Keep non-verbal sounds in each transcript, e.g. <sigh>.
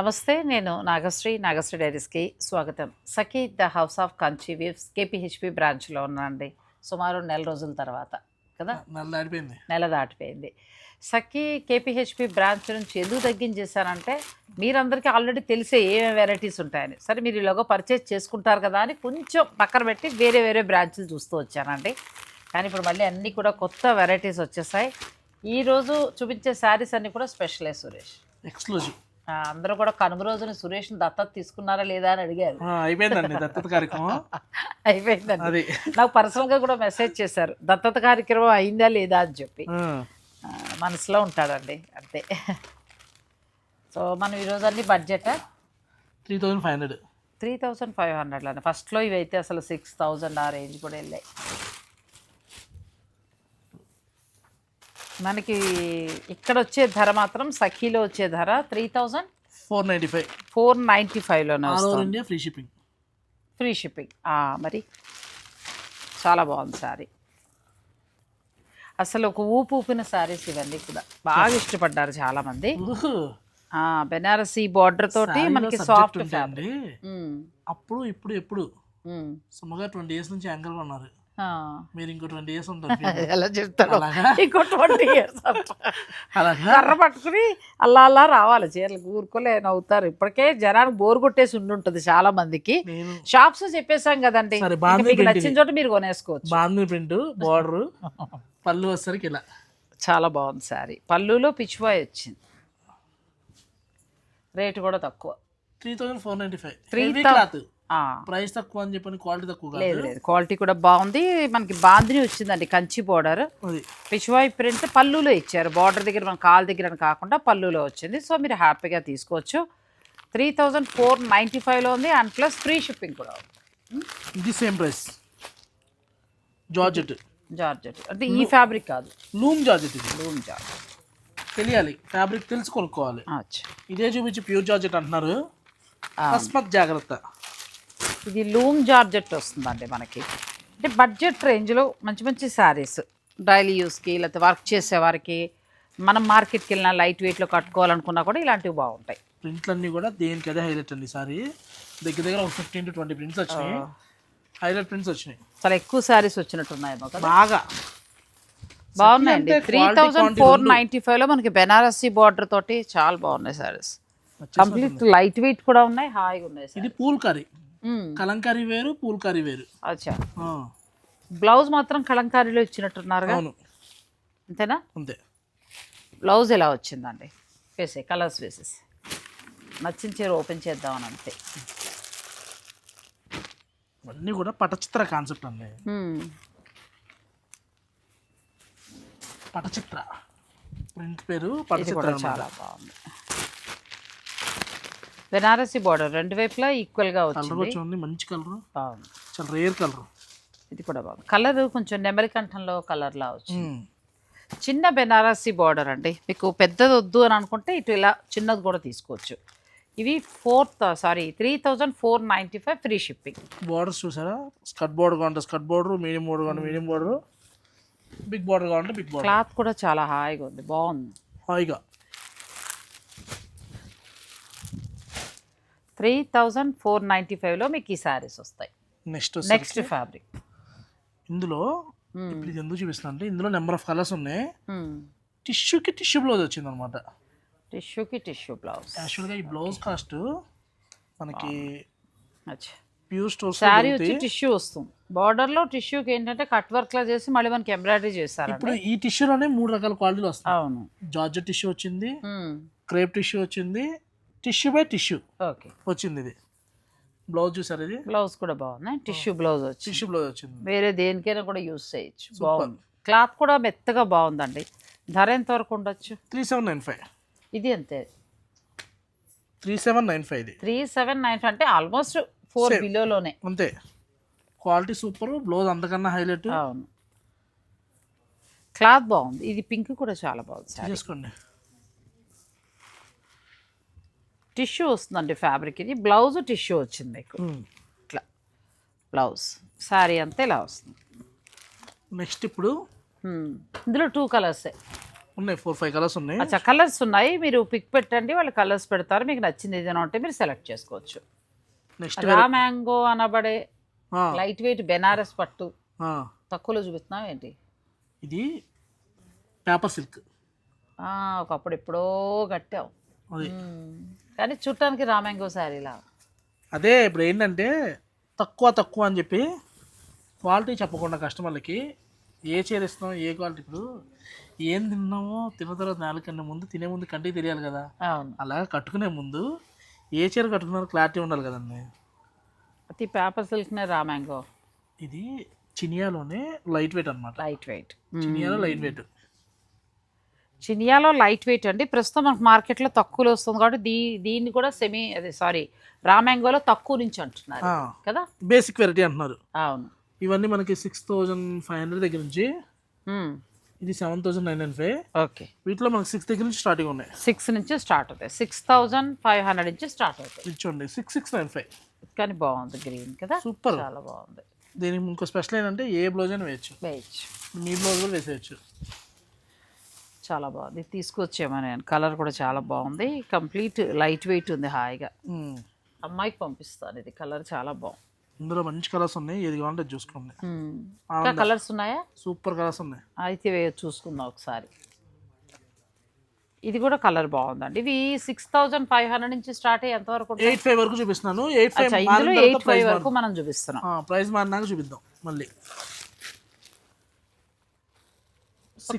నమస్తే నేను నాగశ్రీ నాగశ్రీ డైరీస్కి స్వాగతం. Sakhi the house of Kanchi weaves KPHB బ్రాంచ్లో ఉన్నానండి. సుమారు నెల రోజుల తర్వాత కదా? నెల దాటిపోయింది. నెల దాటిపోయింది. సఖీ కేపీహెచ్పి బ్రాంచ్ నుంచి ఎందుకు తగ్గించేశానంటే మీరందరికీ ఆల్రెడీ తెలిసే ఏమేమి వెరైటీస్ ఉంటాయని. సరే మీరు ఇలాగో పర్చేస్ చేసుకుంటారు కదా అని కొంచెం పక్కన పెట్టి వేరే వేరే బ్రాంచ్లు చూస్తూ వచ్చానండి. కానీ ఇప్పుడు మళ్ళీ అన్నీ కూడా కొత్త వెరైటీస్ వచ్చేసాయి. ఈరోజు చూపించే శారీస్ అన్నీ కూడా స్పెషలే సురేష్. ఎక్స్క్లూజివ్. అందరూ కూడా కనుమ రోజున సురేష్ని దత్తత తీసుకున్నారా లేదా అని అడిగారు. అయిపోయిందండి దత్తత కార్యక్రమం. <laughs> అయిపోయిందండి. అది. నాకు పర్సనల్గా కూడా మెసేజ్ చేశారు దత్తత కార్యక్రమం అయిందా లేదా? అని చెప్పి. మనసులో ఉంటాడండి అంతే. సో మనం ఈరోజు అన్ని budget? Three thousand five hundred. Three thousand five హండ్రెడ్లో ఫస్ట్లో ఇవి అయితే అసలు సిక్స్ థౌజండ్ ఆ రేంజ్ కూడా వెళ్ళాయి. మనకి ఇక్కడ వచ్చే ధర మాత్రం సఖీలో వచ్చే ధర three thousand four ninety five four ninety ఫైవ్లోనే India free shipping free shipping మరి చాలా బాగుంది శారీ అసలు ఒక ఊపు ఊపిన శారీస్ ఇవన్నీ కూడా. బాగా ఇష్టపడ్డారు చాలా మంది బెనారసీ బార్డర్ తోటి మనకి సాఫ్ట్ అండి అప్పుడు ఇప్పుడు ఎప్పుడు? సుమారుగా ట్వంటీ ఇయర్స్ నుంచి యాంకర్ ఉన్నారు. మీరు <laughs> ఇంకో ట్వంటీ ఇయర్స్ ఉంటారు ఎలా చెప్తారు? ఇంకో ట్వంటీ ఇయర్స్ కర్ర పట్టుకుని అల్లా అల్లా రావాలి. చీరలు ఊరుకోలే నవ్వుతారు. ఇప్పటికే జనానికి బోర్ కొట్టేసి ఉండుంటుంది చాలా మందికి. షాప్స్ చెప్పేశాం కదండి. సరే, మీకు నచ్చిన చోట మీరు కొనేసుకోవచ్చు. బాంధి ప్రింట్ బార్డర్ <laughs> పళ్ళు వచ్చేసరికి ఇలా. చాలా బాగుంది శారీ. పళ్ళులో పిచ్చివాయి వచ్చింది. రేటు కూడా తక్కువ. Three thousand four ninety five. thou- cloth price తక్కువ అని చెప్పని క్వాలిటీ తక్కువ లేదు క్వాలిటీ కూడా బాగుంది. మనకి బాందిని వచ్చిందండి కంచి బోర్డర్. పిచ్చివాయి ప్రింట్ పళ్ళులో ఇచ్చారు. బార్డర్ దగ్గర మన కాల్ దగ్గర కాకుండా పళ్ళులో వచ్చింది. సో మీరు హ్యాపీగా తీసుకోవచ్చు. త్రీ థౌజండ్ ఫోర్ నైంటీ ఫైవ్లో ఉంది. అండ్ ప్లస్ ఫ్రీ షిప్పింగ్ కూడా ఇది సేమ్ ప్రైస్. జార్జెట్. జార్జెట్. అంటే ఈ ఫ్యాబ్రిక్ కాదు. లూమ్ జార్జెట్ ఇది. Loom georgette. తెలియాలి. ఫ్యాబ్రిక్ తెలిసి కొనుక్కోవాలి. ఇదే చూపించి ప్యూర్ జార్జెట్ అంటున్నారు. ఆ. తస్మత్ జాగ్రత్త. ఇది లూమ్ జార్జెట్ వస్తుందండి మనకి. అంటే బడ్జెట్ రేంజ్లో మంచి మంచి శారీస్ డైలీ యూస్కి లేకపోతే వర్క్ చేసే వారికి మనం మార్కెట్కి వెళ్ళినా లైట్ వెయిట్లో కట్టుకోవాలనుకున్నా కూడా ఇలాంటివి బాగుంటాయి. ప్రింట్లన్నీ కూడా దేనికి అదే హైలైట్ అండి ఈసారి దగ్గర దగ్గర ఒక ఫిఫ్టీన్ టు ట్వంటీ ప్రింట్స్ వచ్చినాయి. హైలైట్ ప్రింట్స్ వచ్చినాయి. చాలా ఎక్కువ శారీస్ వచ్చినట్టున్నాయేమో కదా బాగా. బాగున్నాయండి. Three thousand four. నైంటీ ఫైవ్లో మనకి బెనారసీ బార్డర్ తోటి చాలా బాగున్నాయి శారీస్. కంప్లీట్ లైట్ వెయిట్ కూడా ఉన్నాయి హాయిగా ఉన్నాయి ఇది సార్ పూల్ కర్రీ. కలంకారీ వేరు పూల్ కర్రీ వేరు. అచ్చా. బ్లౌజ్ మాత్రం కలంకారీలో ఇచ్చినట్టున్నారుగా? అవును. అంతేనా? అంతే. బ్లౌజ్ ఎలా వచ్చిందండి? వేసే కలర్స్ వేసేసి. నచ్చిన చీర ఓపెన్ చేద్దామని అంతే. అన్నీ కూడా పటచిత్ర కాన్సెప్ట్ అండి. పటచిత్ర. ప్రింట్ పేరు పటచిత్ర. చాలా బాగుంది. బెనారసీ బార్డర్ రెండు వైపులా ఈక్వల్గా వచ్చింది. చూడండి మంచి కలర్ బాగుంది. చాలా రేర్ కలర్ ఇది కూడా బాగుంది. కలర్ కొంచెం నెమలి కంఠంలో కలర్లా వచ్చింది. చిన్న బెనారసీ బార్డర్ అండి. మీకు పెద్దది వద్దు అని అనుకుంటే ఇటు ఇలా చిన్నది కూడా తీసుకోవచ్చు. ఇవి fourth sorry three thousand four ninety five free shipping borders చూసారా? స్కట్ బార్డర్ కావాలంటే స్కట్ బార్డర్ మీడియం బార్డర్ కావాలంటే మీడియం బార్డర్ బిగ్ బార్డర్ కావాలంటే బిగ్ బార్డర్ క్లాత్ కూడా చాలా హాయిగా ఉంది. బాగుంది. హాయిగా. త్రీ థౌజండ్ ఫోర్ నైంటీ ఫైవ్లో మీకు ఈ శారీస్ వస్తాయి. నెక్స్ట్ నెక్స్ట్ ఫ్యాబ్రిక్ ఇందులో ఇప్పుడు ఇది ఎందుకు చూపిస్తున్నా అంటే ఇందులో నెంబర్ ఆఫ్ కలర్స్ ఉన్నాయి. టిష్యూకి టిష్యూ బ్లౌజ్ వచ్చింది అనమాట టిష్యూకి టిష్యూ బ్లౌజ్ యాక్చువల్గా ఈ బ్లౌజ్ కాస్ట్ మనకి ప్యూర్ స్టోర్స్ శారీ వచ్చి టిష్యూ వస్తుంది. బార్డర్లో టిష్యూకి ఏంటంటే కట్ వర్క్లా చేసి మళ్ళీ మనకి ఎంబ్రాయిడరీ చేస్తారండి ఇప్పుడు ఈ టిష్యూలోనే మూడు రకాల క్వాలిటీలు వస్తాయి. అవును. జార్జెట్ టిష్యూ వచ్చింది. క్రేప్ టిష్యూ వచ్చింది. Tissue by tissue. ఓకే. వచ్చింది ఇది. బ్లౌజ్ చూసారు ఇది? బ్లౌజ్ కూడా బాగుంది? టిష్యూ బ్లౌజ్ వచ్చి టిష్యూ బ్లౌజ్ వచ్చింది. వేరే దేనికైనా కూడా యూస్ చేయొచ్చు. బాగుంది. క్లాత్ కూడా మెత్తగా బాగుందండి. ధర ఎంత వరకు ఉండొచ్చు? Three seven nine five. ఇది అంతే. త్రీ సెవెన్ నైన్ ఫైవ్ ఇది. త్రీ సెవెన్ నైన్ అంటే ఆల్మోస్ట్ ఫోర్. బిలోలోనే. అంతే. క్వాలిటీ సూపర్ బ్లౌజ్ అంతకన్నా హైలైట్. అవును. క్లాత్ బాగుంది. ఇది పింక్ కూడా చాలా బాగుంది. చేసుకోండి టిష్యూ వస్తుందండి ఫ్యాబ్రిక్ ఇది బ్లౌజ్ టిష్యూ వచ్చింది మీకు. ఇట్లా. బ్లౌజ్. శారీ అంతా ఇలా వస్తుంది. నెక్స్ట్ ఇప్పుడు. ఇందులో టూ కలర్సే ఉన్నాయి ఫోర్ ఫైవ్ కలర్స్ ఉన్నాయి. అచ్చా కలర్స్ ఉన్నాయి. మీరు పిక్ పెట్టండి వాళ్ళు కలర్స్ పెడతారు. మీకు నచ్చింది ఏదైనా ఉంటే మీరు సెలెక్ట్ చేసుకోవచ్చు. నెక్స్ట్ రా మ్యాంగో అనబడే లైట్ వెయిట్ బెనారస్ పట్టు. తక్కువలో చూపిస్తున్నావు ఏంటి? ఇది పేపర్ సిల్క్ ఒకప్పుడు ఎప్పుడో కట్టావు. కానీ చుట్టానికి రా మ్యాంగో శారీలా అదే ఇప్పుడు ఏంటంటే తక్కువ తక్కువ అని చెప్పి క్వాలిటీ చెప్పకుండా కస్టమర్లకి ఏ చీర ఇస్తాం ఏ క్వాలిటీ ఇప్పుడు ఏం తిన్నామో తిన్న తర్వాత నాలుగన్నా ముందు తినే ముందు కంటికి తెలియాలి కదా. అలా కట్టుకునే ముందు ఏ చీర కట్టుకున్నారో క్లారిటీ ఉండాలి కదండి. ప్రతి పేపర్ సిల్క్నే రా మ్యాంగో ఇది చినియాలోనే లైట్ వెయిట్ అనమాట లైట్ వెయిట్. చినియాలో లైట్ వెయిట్. చినియాలో లైట్ వెయిట్ అండి. ప్రస్తుతం మనకు మార్కెట్లో తక్కువలో వస్తుంది కాబట్టి దీ దీన్ని కూడా సెమీ అదే సారీ రా మ్యాంగోలో తక్కువ నుంచి అంటున్నారు కదా? బేసిక్ వెరైటీ అంటున్నారు. అవును. ఇవన్నీ మనకి సిక్స్ థౌజండ్ ఫైవ్ హండ్రెడ్ దగ్గర నుంచి. ఇది seven thousand nine hundred five. Okay. వీటిలో మనకి సిక్స్ దగ్గర నుంచి స్టార్టింగ్ ఉన్నాయి. సిక్స్ నుంచి స్టార్ట్ అవుతాయి. సిక్స్ థౌజండ్ ఫైవ్ హండ్రెడ్ నుంచి స్టార్ట్ అవుతాయి. ఇది చూడండి సిక్స్ సిక్స్ నైన్ ఫైవ్. కానీ బాగుంది గ్రీన్ కదా? సూపర్. చాలా బాగుంది. దీనికి ఇంకో స్పెషల్ ఏంటంటే ఏ బ్లౌజ్ అయినా వేయచ్చు. వేయచ్చు. మీ బ్లౌజ్ కూడా వేసేయచ్చు. చాలా బాగుంది. తీసుకొచ్చామా నేను. కలర్ కూడా చాలా బాగుంది. కంప్లీట్ లైట్ వెయిట్ ఉంది హాయిగా. అమ్మాయికి పంపిస్తాను ఇది. కలర్ చాలా బాగుంది. ఇందులో మంచి కలర్స్ ఉన్నాయి. ఏది కావాలంటే చూసుకోండి. కలర్స్ ఉన్నాయా? సూపర్ కలర్స్ ఉన్నాయి. అయితే వే- చూసుకుందాం ఒకసారి. ఇది కూడా కలర్ బాగుందండి. ఇవి సిక్స్ థౌజండ్ ఫైవ్ హండ్రెడ్ నుంచి స్టార్ట్ అయ్యి ఎంతవరకు? ఎయిట్ ఫైవ్ వరకు చూపిస్తున్నాను. ఎయిట్ ఫైవ్ ఎయిట్ ఫైవ్ వరకు మనం చూపిస్తున్నాం. ప్రైస్ మారినాక చూపిద్దాం మళ్ళీ.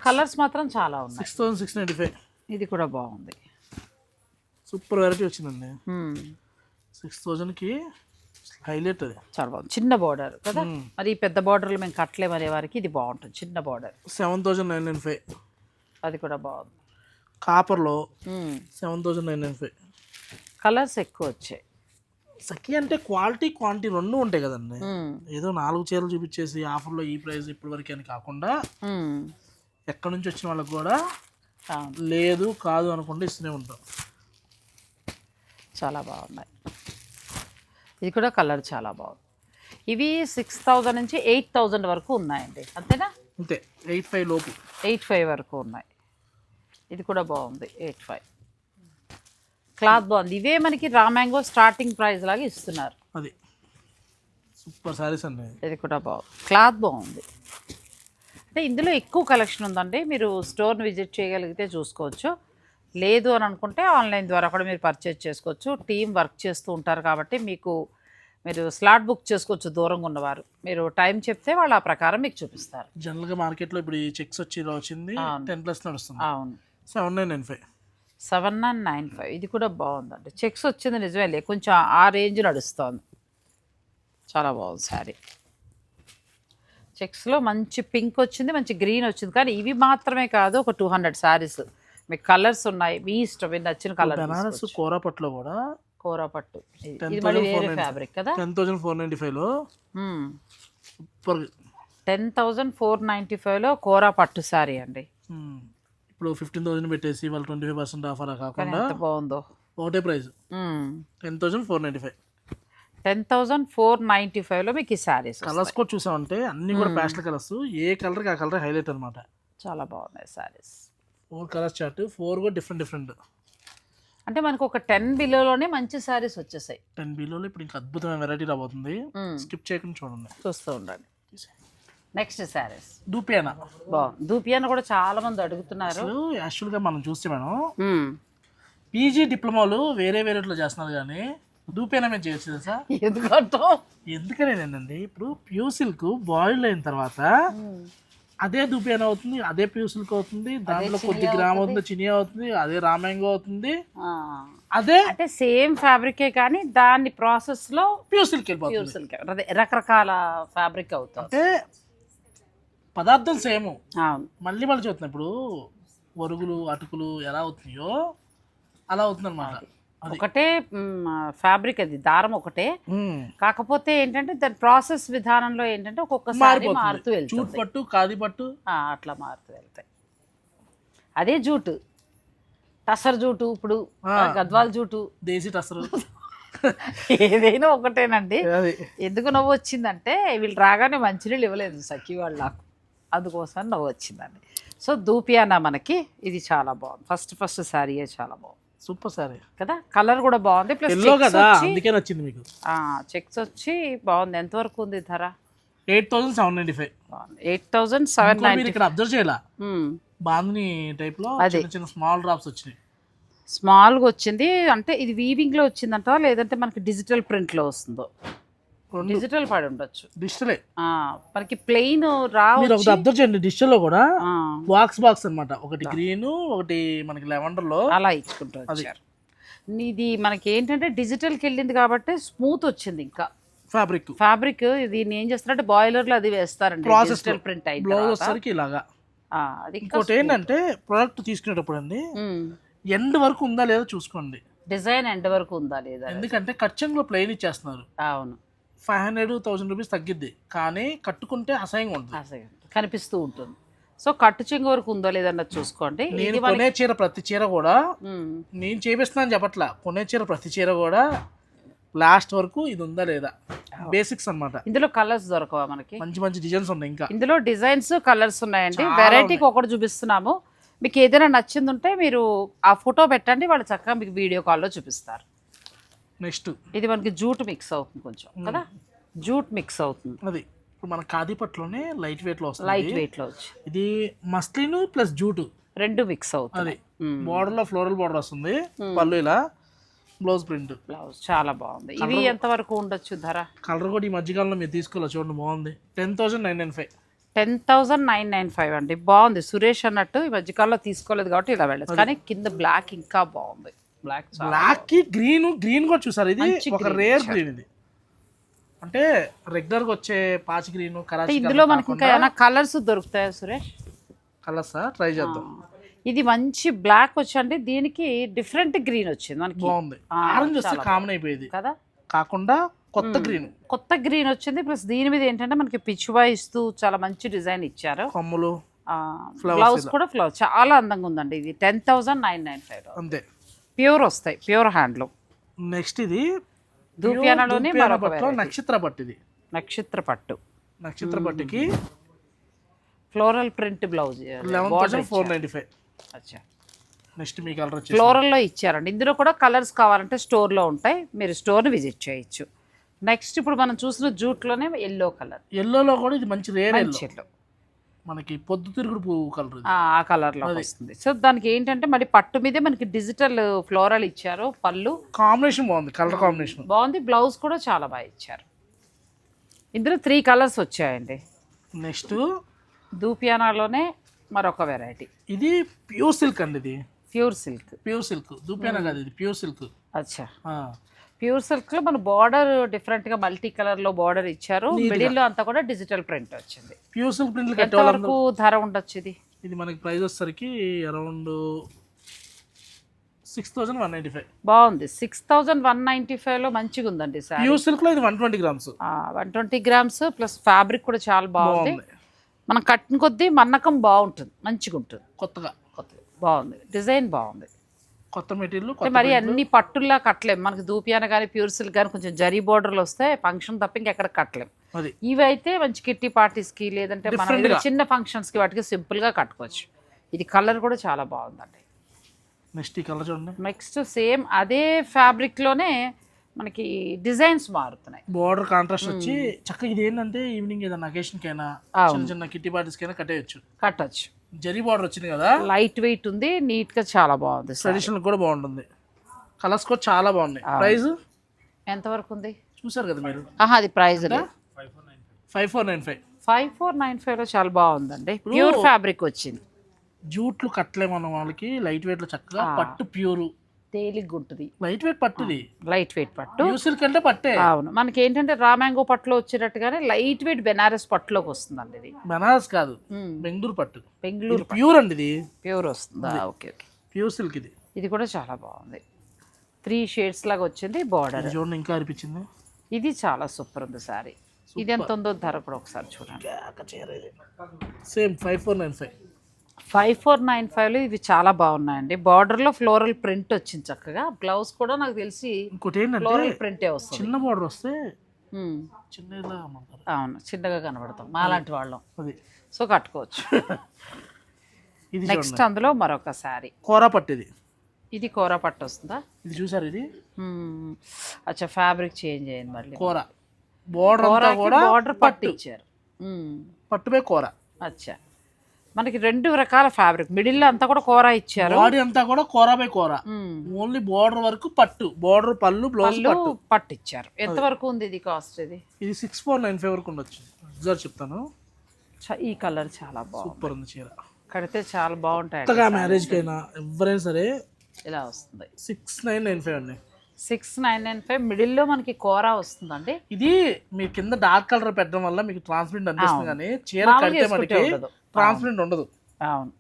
కలర్స్ మాత్రం చాలా ఉన్నాయి. Six thousand six ninety five ఇది కూడా బాగుంది. సూపర్ వెరైటీ వచ్చిందండి. సిక్స్ థౌజండ్కి హైలైట్ అది. చాలా బాగుంది. చిన్న బార్డర్ కదా? మరి ఈ పెద్ద బార్డర్లు మేము కట్టలేమనే వారికి ఇది బాగుంటుంది. చిన్న border seven thousand nine nine five అది కూడా బాగుంది. కాపర్లో. Seven thousand nine nine five colours ఎక్కువ వచ్చాయి. సఖి అంటే క్వాలిటీ క్వాంటిటీ రెండు ఉంటాయి కదండి. ఏదో నాలుగు చీరలు చూపించేసి ఆఫర్లో ఈ ప్రైస్ ఇప్పటి వరకు అని కాకుండా. ఎక్కడి నుంచి వచ్చిన వాళ్ళకి కూడా లేదు కాదు అనుకుంటే ఇస్తూనే ఉంటాం. చాలా బాగున్నాయి. ఇది కూడా కలర్ చాలా బాగుంది. ఇవి సిక్స్ థౌజండ్ నుంచి ఎయిట్ థౌజండ్ వరకు ఉన్నాయండి. అంతేనా? అంతే ఎయిట్ ఫైవ్ లోపు. ఎయిట్ ఫైవ్ వరకు ఉన్నాయి. ఇది కూడా బాగుంది ఎయిట్ ఫైవ్. క్లాత్ బాగుంది. ఇవే మనకి రా మ్యాంగో స్టార్టింగ్ ప్రైస్ లాగా ఇస్తున్నారు. అది సూపర్ సారీస్ అండి ఇది కూడా బాగుంది. క్లాత్ బాగుంది. అంటే ఇందులో ఎక్కువ కలెక్షన్ ఉందండి. మీరు స్టోర్ని విజిట్ చేయగలిగితే చూసుకోవచ్చు. లేదు అని అనుకుంటే ఆన్లైన్ ద్వారా కూడా మీరు పర్చేజ్ చేసుకోవచ్చు. టీం వర్క్ చేస్తూ ఉంటారు కాబట్టి మీకు మీరు స్లాట్ బుక్ చేసుకోవచ్చు దూరంగా ఉన్నవారు. మీరు టైం చెప్తే వాళ్ళు ఆ ప్రకారం మీకు చూపిస్తారు. జనరల్గా మార్కెట్లో ఇప్పుడు ఈ చెక్స్ వచ్చి ఇలా వచ్చింది టెన్ ప్లస్ నడుస్తుంది. అవును. Seven nine nine five seven nine nine five ఇది కూడా బాగుందండి. చెక్స్ వచ్చింది నిజమే కొంచెం ఆ రేంజ్ నడుస్తుంది. చాలా బాగుంది శారీ. చెక్స్లో మంచి పింక్ వచ్చింది మంచి గ్రీన్ వచ్చింది. కానీ ఇవి మాత్రమే కాదు ఒక టూ హండ్రెడ్ శారీస్. మీకు కలర్స్ ఉన్నాయి మీ ఇష్టం మీకు నచ్చిన కలర్ బెనారస్ కోరాపట్లో కూడా కూర పట్టు. ఇది- ఇది మళ్ళీ వేరే ఫ్యాబ్రిక్ కదా? టెన్ థౌజండ్ ఫోర్ నైంటీ ఫైవ్లో టెన్ థౌజండ్ ఫోర్ నైంటీ ఫైవ్లో కోరా పట్టు శారీ అండి. ఇప్పుడు ఫిఫ్టీన్ థౌసండ్ పెట్టేసి వాళ్ళు ట్వంటీ ఫైవ్ పర్సెంట్ ఆఫర్ కాకుండా బాగుందో. ఒకటే price. Ten thousand four ninety five. Ten thousand four ninety ఫైవ్లో మీకు ఈ శారీస్ కలర్స్ కూడా చూసామంటే అన్ని కూడా ప్యాస్టల్ కలర్స్ ఏ కలర్కి ఆ కలర్ హైలైట్ అనమాట చాలా బాగున్నాయి saris. Four colours chart four కూడా డిఫరెంట్ డిఫరెంట్ అంటే మనకు ఒక టెన్ బిలోలోనే మంచి శారీస్ వచ్చేసాయి. టెన్ బీలో ఇప్పుడు ఇంకా అద్భుతమైన వెరైటీ రాబోతుంది. స్కిప్ చేయకుండా చూడండి. చూస్తూ ఉండండి. నెక్స్ట్ శారీస్. దూపియానా బాగుంది. దూపియాన కూడా చాలా మంది అడుగుతున్నారు. యాక్చువల్గా మనం చూస్తే మేడం పీజీ డిప్లొమాలు వేరే వేరేట్లో చేస్తున్నారు కానీ దూపేనా మేము చేయొచ్చు తెలుసా? ఎందుకంటావు ఎందుకని ఏంటండి ఇప్పుడు ప్యూ సిల్క్ బాయిల్ అయిన తర్వాత అదే దూపేనా అవుతుంది అదే ప్యూ సిల్క్ అవుతుంది దాంట్లో కొద్ది గ్రామ్ అవుతుంది. చినియా అవుతుంది అదే రామాంగో అవుతుంది. అదే అంటే సేమ్ ఫ్యాబ్రికే కానీ దాన్ని ప్రాసెస్లో ప్యూ సిల్క్ వెళ్ళిపోతుంది. సిల్క్ అదే రకరకాల ఫ్యాబ్రిక్ అవుతుంది అంటే పదార్థం సేమ్ మళ్ళీ మళ్ళీ చూస్తున్నాం ఇప్పుడు వరుగులు అటుకులు ఎలా అవుతున్నాయో అలా అవుతుంది అనమాట ఒకటే ఫ్యాబ్రిక్ అది దారం ఒకటే. కాకపోతే ఏంటంటే దాని ప్రాసెస్ విధానంలో ఏంటంటే ఒక్కొక్కసారి మారుతూ చూట్ వెళ్తుంది పట్టు కాది పట్టు? అట్లా మారుతూ వెళ్తాయి. అదే జూటు. టసర్ జూటు ఇప్పుడు గద్వాల్ జూటు. దేశీ టసరు ఏదైనా ఒకటేనండి. ఎందుకు నవ్వు వచ్చిందంటే వీళ్ళు రాగానే మంచినీళ్ళు ఇవ్వలేదు సఖి వాళ్ళు నాకు. అందుకోసం నవ్వు వచ్చిందండి. సో దూపియానా మనకి? ఇది చాలా బాగుంది. ఫస్ట్ ఫస్ట్ శారీయే చాలా బాగుంది. Super sorry. కదా? కలర్ కూడా బాగుంది. ప్లస్ ఎల్లో కదా? అందుకే నచ్చింది మీకు. చెక్స్ వచ్చి బాగుంది. ఎంతవరకు ఉంది ధర? Eight thousand seven ninety five. Eight thousand seven ninety ఇక్కడ అబ్జర్వ్ చేయాల? బాందిని టైప్లో. చిన్న చిన్న స్మాల్ డ్రాప్స్ వచ్చినాయి. స్మాల్గా వచ్చింది. అంటే ఇది వీవింగ్లో వచ్చిందంట లేదంటే మనకి డిజిటల్ ప్రింట్లో వస్తుందో? డిజిటల్ పడి ఉండొచ్చు. డిజిటలే ఆ, మనకి ప్లెయిన్ మీరు రావచ్చు ఒకటి అబ్జర్వ్ చేయండి డిజిటల్లో కూడా బాక్స్ బాక్స్ అన్నమాట. ఒకటి గ్రీన్ ఒకటి మనకి లెవెండర్లో. అలా ఇచ్చుకుంటూ వచ్చారు. ఇది మనకి ఏంటంటే డిజిటల్కి వెళ్ళింది కాబట్టి స్మూత్ వచ్చింది ఇంకా. ఫ్యాబ్రిక్ ఫ్యాబ్రిక్ దీన్ని ఏం చేస్తారంటే బాయిలర్లో అది వేస్తారండి. డిజిటల్ ప్రింట్ అయిన తర్వాత. ఇలాగా. అది ఇంకా ఇంకోటి ఏంటంటే ప్రోడక్ట్ తీసుకునేటప్పుడు అండి ఎండ్ వరకు ఉందా లేదా చూసుకోండి. డిజైన్ ఎండ్ వరకు ఉందా లేదా ఎందుకంటే కచ్చంగ్లో ప్లెయిన్ ఇచ్చేస్తున్నారు. అవును. ఫైవ్ హండ్రెడ్ థౌసండ్ రూపీస్ తగ్గిద్ది. కానీ కట్టుకుంటే అసహ్యంగా ఉంటుంది. అసలు కనిపిస్తూ ఉంటుంది. సో కట్టు చెంగు వరకు ఉందో లేదన్నది చూసుకోండి. నేను ఇది కొనే చీర ప్రతి చీర కూడా ఉమ్, నేను చేపిస్తున్నాను చెప్పట్లా. కొనే చీర ప్రతి చీర కూడా లాస్ట్ వరకు ఇది ఉందా లేదా? బేసిక్స్ అన్నమాట. ఇందులో కలర్స్ దొరకవా మనకి? మంచి మంచి డిజైన్స్ ఉన్నాయి ఇంకా. ఇందులో డిజైన్స్ కలర్స్ ఉన్నాయండి. చాలా వెరైటీకి ఒకటి చూపిస్తున్నాము. మీకు ఏదైనా నచ్చింది ఉంటే మీరు ఆ ఫోటో పెట్టండి. వాళ్ళు చక్కగా మీకు వీడియో కాల్లో చూపిస్తారు. నెక్స్ట్. ఇది మనకి జూట్ మిక్స్ అవుతుంది కొంచెం కదా? జూట్ మిక్స్ అవుతుంది. అది ఇప్పుడు మన ఖాదీ పట్టులోనే లైట్ వెయిట్లో వస్తుంది. లైట్ వెయిట్లో వచ్చి. ఇది మస్లిన్ ప్లస్ జూటు. రెండు మిక్స్ అవుతుంది. అది బార్డర్లో ఫ్లోరల్ బార్డర్ వస్తుంది. పళ్ళు ఇలా బ్లౌజ్ ప్రింట్. బ్లౌజ్ చాలా బాగుంది. ఇవి ఎంత వరకు ఉండొచ్చు ధర? కలర్ కూడా ఈ మధ్యకాలంలో మీరు తీసుకోవాలి? చూడండి బాగుంది. Ten thousand nine nine five. Ten thousand nine nine five అండి. బాగుంది. సురేష్ అన్నట్టు ఈ మధ్యకాలంలో తీసుకోలేదు కాబట్టి ఇలా వెళ్ళదు కానీ కింద బ్లాక్ ఇంకా బాగుంది. బ్లాక్ బ్లాక్కి గ్రీన్ గ్రీన్ కూడా చూసారు ఇది ఒక రేర్ గ్రీన్ ఇది. అంటే రెగ్యులర్గా వచ్చే పాచి గ్రీన్ కరాచీ ఇందులో మనకి ఇంకా ఏమైనా కలర్స్ దొరుకుతాయా సురేష్? కలర్స్ ట్రై చేద్దాం. ఇది మంచి బ్లాక్ వచ్చండి. దీనికి డిఫరెంట్ గ్రీన్ వచ్చింది మనకి. బాగుంది. ఆ, ఆరెంజ్ వస్తే కామన్ అయిపోయేది. కదా? కాకుండా కొత్త గ్రీన్ కొత్త గ్రీన్ వచ్చింది. ప్లస్ దీని మీద ఏంటంటే మనకి పిచ్చువా ఇస్తూ చాలా మంచి డిజైన్ ఇచ్చారు. కొమ్ములు బ్లౌజ్ కూడా ఫ్లవర్ చాలా అందంగా ఉందండి. ఇది ten thousand nine nine five అంతే. ప్యూర్ వస్తాయి ప్యూర్ హ్యాండ్లూమ్. నెక్స్ట్ ఇది దూపియానాలోనే దూపియానా మరొక పట్టులో variety. నక్షత్ర పట్టు ఇది. నక్షత్ర పట్టు. నక్షత్ర పట్టుకి floral print blouse. Eleven thousand four ninety five. అచ్చా. నెక్స్ట్ మీ కలర్ వచ్చేసి ఫ్లోరల్లో ఇచ్చారండి. ఇందులో కూడా కలర్స్ కావాలంటే స్టోర్లో ఉంటాయి. మీరు స్టోర్ని విజిట్ చేయొచ్చు. నెక్స్ట్ ఇప్పుడు మనం చూసిన జూట్లోనే ఎల్లో కలర్. ఎల్లోలో కూడా ఇది మంచి రేర్ ఎల్లో. మనకి పొద్దు తిరుగుడు పువ్వు కలర్ ఆ కలర్లో వస్తుంది. సో దానికి ఏంటంటే మరి పట్టు మీదే మనకి డిజిటల్ ఫ్లోరల్ ఇచ్చారు పళ్ళు. కాంబినేషన్ బాగుంది కలర్ కాంబినేషన్ బాగుంది. బ్లౌజ్ కూడా చాలా బాగా ఇచ్చారు. ఇందులో త్రీ కలర్స్ వచ్చాయండి. నెక్స్ట్ దూపియానాలోనే మరొక వెరైటీ ఇది ప్యూర్ సిల్క్ అండి ఇది. ప్యూర్ సిల్క్ ప్యూర్ సిల్క్ దూపేనా కాదు ఇది ప్యూర్ సిల్క్ అచ్చా. ప్యూర్ సిల్క్లో మన బార్డర్ డిఫరెంట్గా మల్టీ కలర్లో బార్డర్ ఇచ్చారు. మిడిల్లో అంతా కూడా డిజిటల్ ప్రింట్ వచ్చింది. ప్యూర్ సిల్క్ ప్రింట్లు ఎంత కట్టే వరకు ధర ఉండొచ్చు ఇది? ఇది మనకి ప్రైస్ వచ్చేసరికి around six thousand one ninety five బాగుంది. సిక్స్ థౌజండ్ వన్ నైన్టీ ఫైవ్లో మంచిగా ఉందండి సార్ ప్యూర్ సిల్క్లో ఇది one twenty grams one twenty grams plus fabric కూడా చాలా బాగుంది. మనం కట్టిన కొద్దీ మన్నకం బాగుంటుంది మంచిగా ఉంటుంది కొత్తగా. కొత్తది బాగుంది. డిజైన్ బాగుంది. కొత్త మెటీరియల్ మరి అన్ని పట్టుల్లా కట్టలేం. మనకి దూపియాన కానీ ప్యూర్ సిల్క్ కానీ కొంచెం జరీ బోర్డర్లు వస్తే ఫంక్షన్ తప్ప ఇంకెక్కడ కట్టలేం. అది. ఇవి అయితే మంచి కిట్టి పార్టీస్కి లేదంటే మన. చిన్న ఫంక్షన్స్కి వాటికి సింపుల్గా కట్టుకోవచ్చు. ఇది కలర్ కూడా చాలా బాగుందండి. నెక్స్ట్ ఈ కలర్ చూడండి. నెక్స్ట్ సేమ్ అదే ఫ్యాబ్రిక్లోనే మనకి డిజైన్స్ మారుతున్నాయి. బార్డర్ కాంట్రాస్ట్ వచ్చి చక్కగా ఇది ఏంటంటే ఈవినింగ్ ఏదైనా అకేషన్ కైనా అవును. చిన్న చిన్న కిట్టి పార్టీస్ కైనా కట్టేయచ్చు. కట్టచ్చు. జరీ బార్డర్ వచ్చింది కదా? లైట్ వెయిట్ ఉంది నీట్గా చాలా బాగుంది ట్రెడిషనల్ కూడా బాగుంటుంది. కలర్స్ కూడా చాలా బాగున్నాయి. ప్రైస్ ఎంతవరకు ఉంది? చూసారు కదా మీరు? ఆహా అది price five four nine five five four nine ఫైవ్లో చాలా బాగుందండి. ప్యూర్ ఫ్యాబ్రిక్ వచ్చింది. జూట్లు కట్టలేమన్న వాళ్ళకి లైట్ వెయిట్లో చక్కగా పట్టు ప్యూర్ తేలిగ్గా ఉంటుంది. లైట్ వెయిట్ పట్టుది. లైట్ వెయిట్ పట్టు. యూసిల్ కంటే పట్టే. అవును. మనకి ఏంటంటే రామ్యాంగో పట్టులో వచ్చినట్టుగానే లైట్ వెయిట్ బెనారస్ పట్టులోకి వస్తుందండి ఇది. బనారస్ కాదు. బెంగళూరు పట్టు. బెంగళూరు ప్యూర్ అండి ఇది. ప్యూర్ వస్తుందా? Okay okay. ప్యూర్ సిల్క్ ఇది. ఇది కూడా చాలా బాగుంది. త్రీ షేడ్స్ లాగా వచ్చింది బార్డర్ చూడండి ఇంకా అనిపించింది. ఇది చాలా సూపర్ ఉంది సారీ ఇది ఎంత ఉందో ధర కూడా ఒకసారి చూడండి. Same five four nine five five four nine ఫైవ్లో ఇవి చాలా బాగున్నాయండి. బార్డర్లో ఫ్లోరల్ ప్రింట్ వచ్చింది చక్కగా. బ్లౌజ్ కూడా నాకు తెలిసి ఇంకోటి ఫ్లోరల్ ప్రింటే వస్తుంది. చిన్న బార్డర్ వస్తే ఉమ్, చిన్న ఇలా అమ్ముతారు అవును చిన్నగా కనబడతాం. మాలాంటి వాళ్ళం. సో కట్టుకోవచ్చు. <laughs> ఇది నెక్స్ట్ అందులో మరొక శారీ. కూర పట్టిది. ఇది కూర పట్టు వస్తుందా? ఇది చూసారు ఇది. అచ్చా ఫ్యాబ్రిక్ చేంజ్ అయింది మళ్ళీ కూర. బోర్డర్ కూడా బార్డర్ పట్టు ఇచ్చారు. పట్టుపై కూర. అచ్చా. మనకి రెండు రకాల ఫ్యాబ్రిక్ మిడిల్లో అంతా కూడా కూర ఇచ్చారు. బాడీ అంతా కూడా కూర బై కూర. ఓన్లీ బోర్డర్ వరకు పట్టు. బోర్డర్ పళ్ళు బ్లౌజ్ పట్టు. పట్టు ఇచ్చారు ఎంతవరకు ఉంది ఇది కాస్ట్ ఇది? ఇది సిక్స్ ఫోర్ నైన్ ఫైవ్ వరకు ఉండొచ్చు. ఎగ్జాక్ట్ చెప్తాను. చ- ఈ కలర్ చాలా బాగుంది. సూపర్ ఉంది చీర. కడితే చాలా బాగుంటాయి. కొత్తగా మ్యారేజ్కి అయినా ఎవరైనా సరే ఇలా వస్తుంది. సిక్స్ నైన్ నైన్ ఫైవ్ అండి. సిక్స్ నైన్ నైన్ ఫైవ్ మిడిల్లో మనకి కూర వస్తుందండి. ఇది మీ కింద డార్క్ కలర్ పెట్టడం వల్ల మీకు ట్రాన్స్పరెంట్ అనిపిస్తుంది కానీ చీర కడితే మనకి. ట్రాన్స్పరెంట్ ఉండదు. అవును.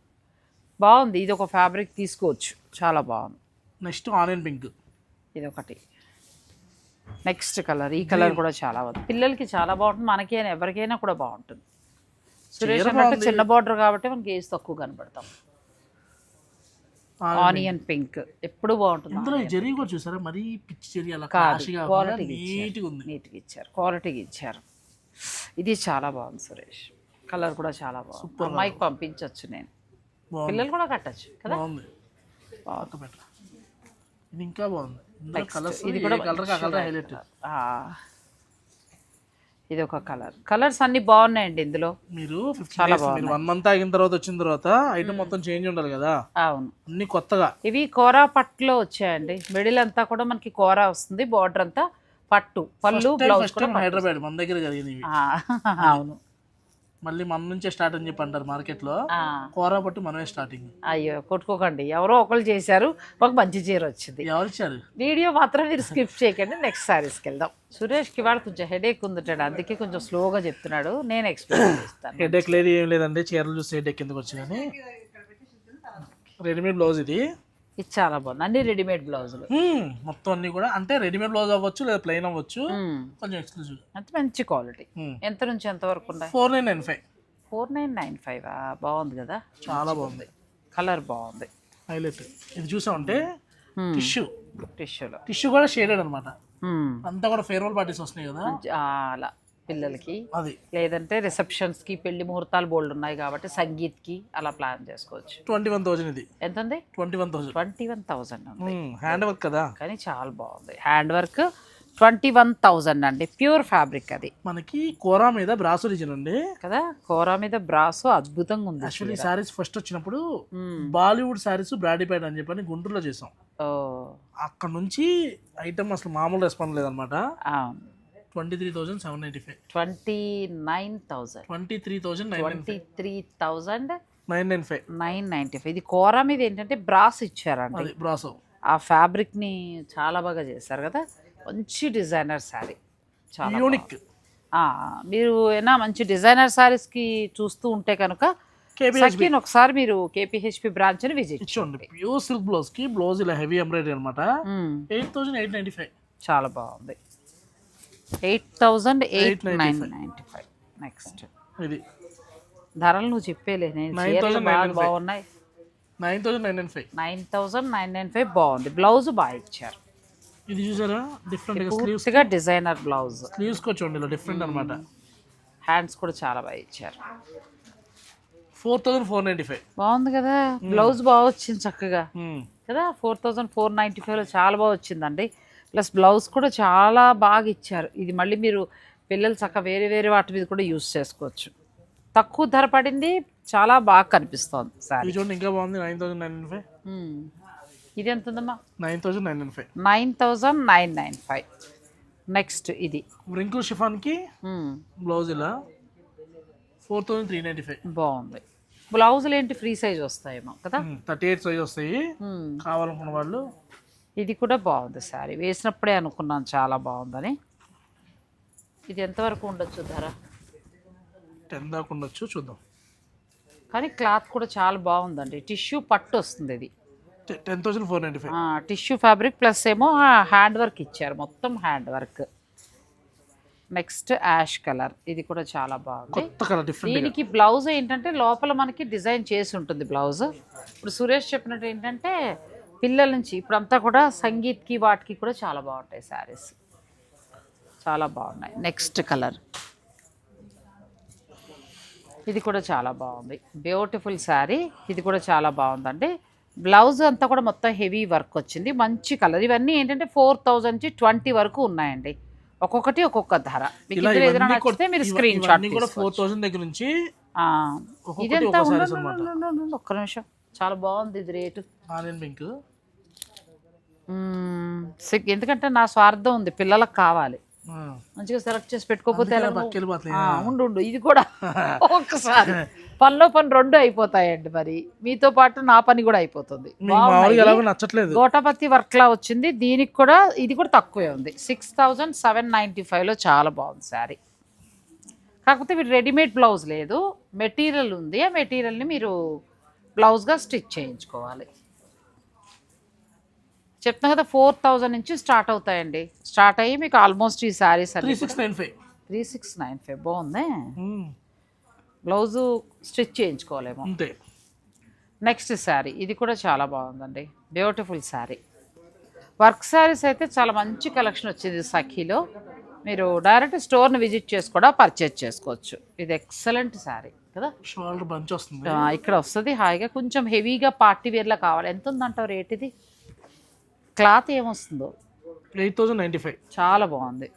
బాగుంది. ఇది ఒక ఫ్యాబ్రిక్ తీసుకోవచ్చు. చాలా బాగుంది. Next onion pink. ఇది ఒకటి. నెక్స్ట్ కలర్ ఈ కలర్ కూడా చాలా బాగుంది. పిల్లలకి చాలా బాగుంటుంది. మనకైనా ఎవరికైనా కూడా బాగుంటుంది. సురేష్ అన్నట్టు చిన్న బార్డర్ కాబట్టి మనకి ఏజ్ తక్కువ కనబడతాం. Onion pink. ఎప్పుడు బాగుంటుంది ఇందులో జరీ కూడా చూసారా? మరీ పిచ్చి జరీ అలా quality నీట్గా ఉంది. నీట్గా ఇచ్చారు. క్వాలిటీగా ఇచ్చారు. ఇది చాలా బాగుంది సురేష్. కలర్ కూడా చాలా బాగుంది. అమ్మాయికి పంపించవచ్చు నేను. పిల్లలు కూడా కట్టచ్చు కదా? ఇది ఇంకా బాగుంది. ఇది కూడా కలర్ కలర్ హైలైట్ ఆ, ఇది ఒక కలర్. కలర్స్ అన్ని బాగున్నాయండి ఇందులో. మీరు డేస్ మీరు వన్ మంత్ ఆగిన తర్వాత వచ్చిన తర్వాత ఐటమ్ మొత్తం చేంజ్ ఉండాలి కదా? అవును. అన్ని కొత్తగా. ఇవి కోరా పట్టులో వచ్చాయండి. మిడిల్ అంతా కూడా మనకి కోరా వస్తుంది బార్డర్ అంతా పట్టు. పళ్ళు బ్లౌజ్ టైం హైదరాబాద్ మన దగ్గర జరిగింది అవును. మళ్ళీ మన నుంచే స్టార్ట్ అని చెప్పి అంటారు మార్కెట్లో ఆ, కోరా పట్టు మనమే స్టార్టింగ్ అయ్యో కొట్టుకోకండి. ఎవరో ఒకరు చేశారు ఒక మంచి చీర వచ్చింది. ఎవరు ఇచ్చారు? వీడియో మాత్రం మీరు స్కిప్ చేయకండి నెక్స్ట్ సారీస్కి వెళ్దాం. సురేష్కి వాడు కొంచెం హెడేక్ ఉందంటాడు అందుకే కొంచెం స్లోగా చెప్తున్నాడు. నేను ఎక్స్ప్లెయిన్ చేస్తాను. హెడేక్ లేదు ఏం లేదండి. చీరలు చూస్తే హెడేక్ ఎందుకు వచ్చిందని. రెడీమేడ్ బ్లౌజ్ ఇది. ఇది చాలా బాగుంది. అన్ని రెడీమేడ్ బ్లౌజులు. మొత్తం అన్ని కూడా అంటే రెడీమేడ్ బ్లౌజ్ అవ్వచ్చు లేదా ప్లెయిన్ అవ్వచ్చు. కొంచెం ఎక్స్క్లూజివ్ అంటే మంచి క్వాలిటీ ఎంత నుంచి ఎంత వరకు ఉన్నాయి? Four nine nine five four nine nine five బాగుంది కదా? చాలా బాగుంది. కలర్ బాగుంది. హైలైట్ ఇది చూసామంటే టిష్యూ టిష్యూలో టిష్యూ కూడా షేడెడ్ అనమాట అంతా కూడా ఫేర్వెల్ పార్టీస్ వస్తున్నాయి కదా? అలా. పిల్లలకి. అది. లేదంటే రిసెప్షన్స్కి పెళ్ళి ముహూర్తాలు బోల్డ్ ఉన్నాయి కాబట్టి సంగీత్కి అలా ప్లాన్ చేసుకోవచ్చు. ట్వంటీ వన్ థౌజండ్ ఇది. ఎంత ఉంది twenty one thousand twenty one ఉంది. హ్యాండ్ వర్క్ కదా? కానీ చాలా బాగుంది. Hand work twenty one thousand అండి. ప్యూర్ ఫ్యాబ్రిక్ అది. మనకి కోరా మీద బ్రాసో రీజన్ అండి. కదా? కోరా మీద బ్రాసు అద్భుతంగా ఉంది యాక్చువల్లీ సారీస్ ఫస్ట్ వచ్చినప్పుడు. బాలీవుడ్ సారీస్ బ్రాడీపేట అని చెప్పని గుంటూరులో చేసాం. అక్కడ నుంచి ఐటమ్ అసలు మామూలు రెస్పాన్స్ లేదనమాట. Twenty three thousand seven ninety five twenty nine thousand twenty three nine twenty three thousand nine nine five nine ninety five ఇది కోరా మీద ఏంటంటే బ్రాస్ ఇచ్చారండి. బ్రాసో. ఆ ఫ్యాబ్రిక్ని చాలా బాగా చేశారు కదా. మంచి డిజైనర్ శారీ. చాలా యూనిక్ మీరు ఏనా మంచి డిజైనర్ శారీస్కి చూస్తూ ఉంటే కనుక సఖీన్ ఒకసారి మీరు కేపీహెచ్పి బ్రాంచ్ని విజిట్ ఇచ్చోండి. ప్యూర్ సిల్క్ బ్లౌజ్కి బ్లౌజ్ ఇలా హెవీ ఎంబ్రాయిడరీ అనమాట eight thousand eight ninety five చాలా బాగుంది. Eight thousand eight nine ninety five. Next ఇది ధరలు నువ్వు చెప్పేలే నేను బాగున్నాయి. Nine thousand nine nine five. Nine thousand nine nine five బాగుంది. బ్లౌజ్ బాగా ఇచ్చారు. ఇది చూసారా? డిఫరెంట్ పూర్తిగా డిజైనర్ బ్లౌజ్. స్లీవ్స్కి చూడండి డిఫరెంట్ అనమాట హ్యాండ్స్ కూడా చాలా బాగా ఇచ్చారు. Four thousand four ninety five. బాగుంది కదా? బ్లౌజ్ బాగా వచ్చింది చక్కగా. కదా? ఫోర్ థౌజండ్ ఫోర్ నైంటీ ఫైవ్లో చాలా బాగా వచ్చిందండి. ప్లస్ బ్లౌజ్ కూడా చాలా బాగా ఇచ్చారు. ఇది మళ్ళీ మీరు పిల్లలు చక్క వేరే వేరే వాటి మీద కూడా యూస్ చేసుకోవచ్చు. తక్కువ ధర పడింది చాలా బాగా కనిపిస్తోంది సారీ. ఇది చూడండి ఇంకా బాగుంది నైన్ థౌసండ్ నైన్ ఫైవ్. ఇది ఎంత ఉందమ్మా? Nine thousand nine nine five. Nine thousand nine nine five. Next ఇది. రింకుల్ షిఫాన్కి మ్మ్. బ్లౌజ్ ఇలా four thousand three ninety five. బాగుంది. బ్లౌజులు ఏంటి ఫ్రీ సైజ్ వస్తాయేమో కదా? థర్టీ ఎయిట్ సైజ్ వస్తాయి. కావాలనుకున్న వాళ్ళు ఇది కూడా బాగుంది శారీ. వేసినప్పుడే అనుకున్నాను చాలా బాగుందని. ఇది ఎంతవరకు ఉండొచ్చు ధర? టెన్ దాకా ఉండొచ్చు చూద్దాం. కానీ క్లాత్ కూడా చాలా బాగుందండి. టిష్యూ పట్టు వస్తుంది ఇది. Ten thousand four ninety five. Tissue fabric plus ఏమో హ్యాండ్ వర్క్ ఇచ్చారు. మొత్తం hand work. Next ash colour. ఇది కూడా చాలా బాగుంది. దీనికి బ్లౌజ్ ఏంటంటే లోపల మనకి డిజైన్ చేసి ఉంటుంది బ్లౌజ్. ఇప్పుడు సురేష్ చెప్పినట్టు ఏంటంటే పిల్లల నుంచి ఇప్పుడు అంతా కూడా సంగీత్కి వాటికి కూడా చాలా బాగుంటాయి శారీస్. చాలా బాగున్నాయి. నెక్స్ట్ కలర్ ఇది కూడా చాలా బాగుంది. బ్యూటిఫుల్ శారీ ఇది కూడా చాలా బాగుందండి. బ్లౌజ్ అంతా కూడా మొత్తం హెవీ వర్క్ వచ్చింది. మంచి కలర్ ఇవన్నీ ఏంటంటే ఫోర్ థౌజండ్ నుంచి ట్వంటీ వరకు ఉన్నాయండి. ఒక్కొక్కటి ఒక్కొక్క ధర. మీకు ఏదైనా నచ్చితే మీరు స్క్రీన్ షాట్ ఫోర్ థౌసండ్ దగ్గర నుంచి ఇదెంత ఒక్క నిమిషం. చాలా బాగుంది ఇది రేటు. Onion pink. ఎందుకంటే నా స్వార్థం ఉంది పిల్లలకు కావాలి. మంచిగా సెలెక్ట్ చేసి పెట్టుకోకపోతే ఉండు ఉండు. ఇది కూడా <laughs> ఒక్కసారి. పనిలో పని రెండు అయిపోతాయండి మరి. మీతో పాటు నా పని కూడా అయిపోతుంది. నచ్చట్లేదు. గోటాపత్తి వర్క్ లా వచ్చింది. దీనికి కూడా ఇది కూడా తక్కువే ఉంది. సిక్స్ థౌజండ్ సెవెన్ నైంటీ ఫైవ్లో చాలా బాగుంది శారీ. కాకపోతే మీరు రెడీమేడ్ బ్లౌజ్ లేదు. మెటీరియల్ ఉంది. ఆ మెటీరియల్ని మీరు బ్లౌజ్గా స్టిచ్ చేయించుకోవాలి. చెప్తున్నా కదా ఫోర్ థౌజండ్ నుంచి స్టార్ట్ అవుతాయండి. స్టార్ట్ అయ్యి మీకు ఆల్మోస్ట్ ఈ saris three six nine five. Three six nine five. బాగుంది? బ్లౌజు స్టిచ్ చేయించుకోలేము అంతే. నెక్స్ట్ శారీ ఇది కూడా చాలా బాగుందండి. బ్యూటిఫుల్ శారీ వర్క్ శారీస్ అయితే చాలా మంచి కలెక్షన్ వచ్చింది సఖీలో. మీరు డైరెక్ట్ స్టోర్ని విజిట్ చేసి కూడా పర్చేజ్ చేసుకోవచ్చు. ఇది ఎక్సలెంట్ శారీ కదా? షోల్డర్ బంచ్ వస్తుంది. ఇక్కడ వస్తుంది. హాయిగా కొంచెం హెవీగా పార్టీ వేర్లా కావాలి. ఎంత ఉందంటావు రేట్ ఇది? Cloth ఏమొస్తుందో? Eight thousand ninety five. చాలా బాగుంది.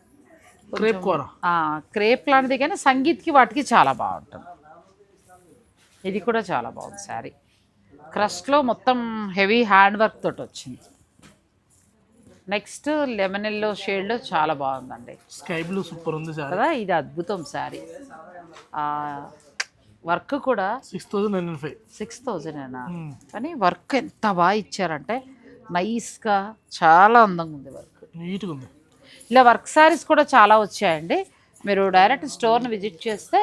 క్రేప్ కూర. ఆ, క్రేప్ లాంటిది కానీ సంగీత్కి వాటికి చాలా బాగుంటుంది. ఇది కూడా చాలా బాగుంది శారీ. క్రష్లో మొత్తం హెవీ హ్యాండ్ వర్క్ తోటి వచ్చింది. నెక్స్ట్ లెమన్ ఎల్లో షేడ్లో చాలా బాగుందండి. స్కై బ్లూ సూపర్ ఉంది సార్ కదా? ఇది అద్భుతం శారీ. వర్క్ కూడా six thousand nine five six థౌజండేనా కానీ వర్క్ ఎంత బాగా ఇచ్చారంటే నైస్గా చాలా అందంగా ఉంది వర్క్. నీట్గా ఉంది. ఇలా వర్క్ సారీస్ కూడా చాలా వచ్చాయండి. మీరు డైరెక్ట్ స్టోర్ని విజిట్ చేస్తే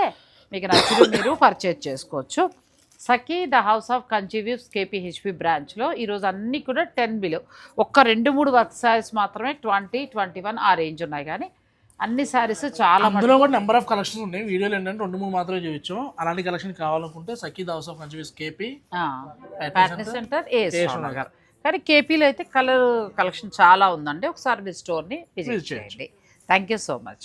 మీకు నచ్చిన మీరు పర్చేజ్ చేసుకోవచ్చు. సఖీ ద హౌస్ ఆఫ్ కన్జ్యూవ్యూస్ కేపీహెచ్పి బ్రాంచ్లో ఈరోజు అన్నీ కూడా టెన్ బిలో. ఒక్క రెండు మూడు వర్క్ సారీస్ మాత్రమే ట్వంటీ ట్వంటీ వన్ ఆ రేంజ్ ఉన్నాయి కానీ అన్ని సారీస్ చాలా అందులో కూడా నెంబర్ ఆఫ్ కలెక్షన్స్ ఉన్నాయి. వీడియోలు ఏంటంటే రెండు మూడు మాత్రమే చూపించాం అలాంటి కలెక్షన్ కావాలనుకుంటే సఖీ హౌస్ ఆఫ్ కన్ఫ్యూస్ కేపీ సెంటర్ ఏ నగర్ కానీ కేపీలో అయితే కలర్ కలెక్షన్ చాలా ఉందండి. ఒకసారి మీ స్టోర్ని విజిట్. చేయండి. Thank you so much